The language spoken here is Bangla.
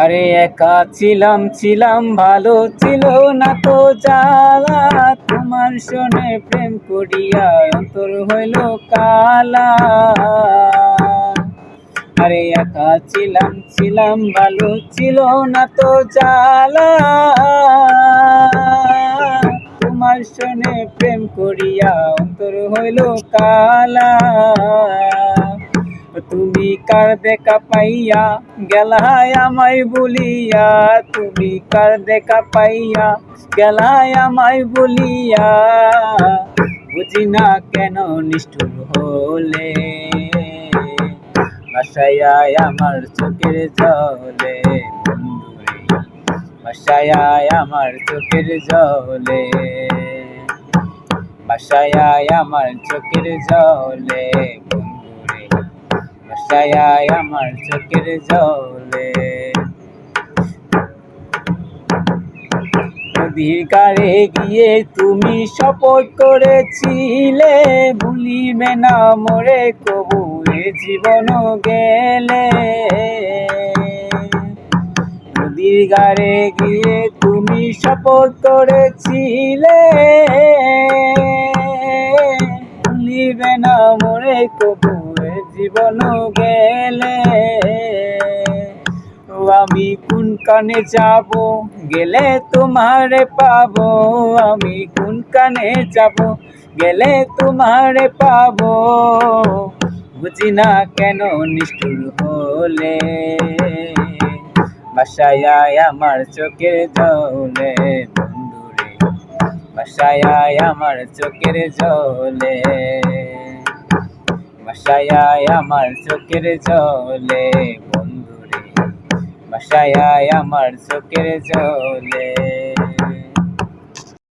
আরে একা ছিলাম ছিলাম, ভালো ছিল না তো জ্বালা। তোমার শোনে প্রেম করিয়া অন্তর হইল কালা। আরে একা ছিলাম ছিলাম, ভালো ছিল না তো জ্বালা। তোমার শোনে প্রেম করিয়া অন্তর হইল কালা। তুমি কার দেখা পাইয়া? গেলায় আমায় বলিয়া, তুমি কার দেখা পাইয়া? গেলায় আমায় বলিয়া, বুঝি না কেন নিষ্ঠুর হলে? বাসায় আমার চোখের জলে বাসায় আমার চোখের জলে। বাসায় আমার চোখের জলে। বাসায় আমার চোখের জলে। গিয়ে তুমি শপথ করেছিলে, ভুলিবে না মোরে কবু জীবন গেলে। নদীর গারে গিয়ে তুমি শপথ করেছিলে, ভুলিবে না মোরে কবু গেলে। আমি কোন কানে যাব? গেলে তোমারে পাব। আমি কোন কানে যাব? গেলে তোমারে পাব। বুঝি না কেন নিষ্ঠুর হলে। বাসায় আমার চোখের জলে, বন্ধুরে। বাসায় আমার চোখের জলে। বাসায় আমার চোখের জলে বন্ধুরে বাসায় আমার চোখের জলে।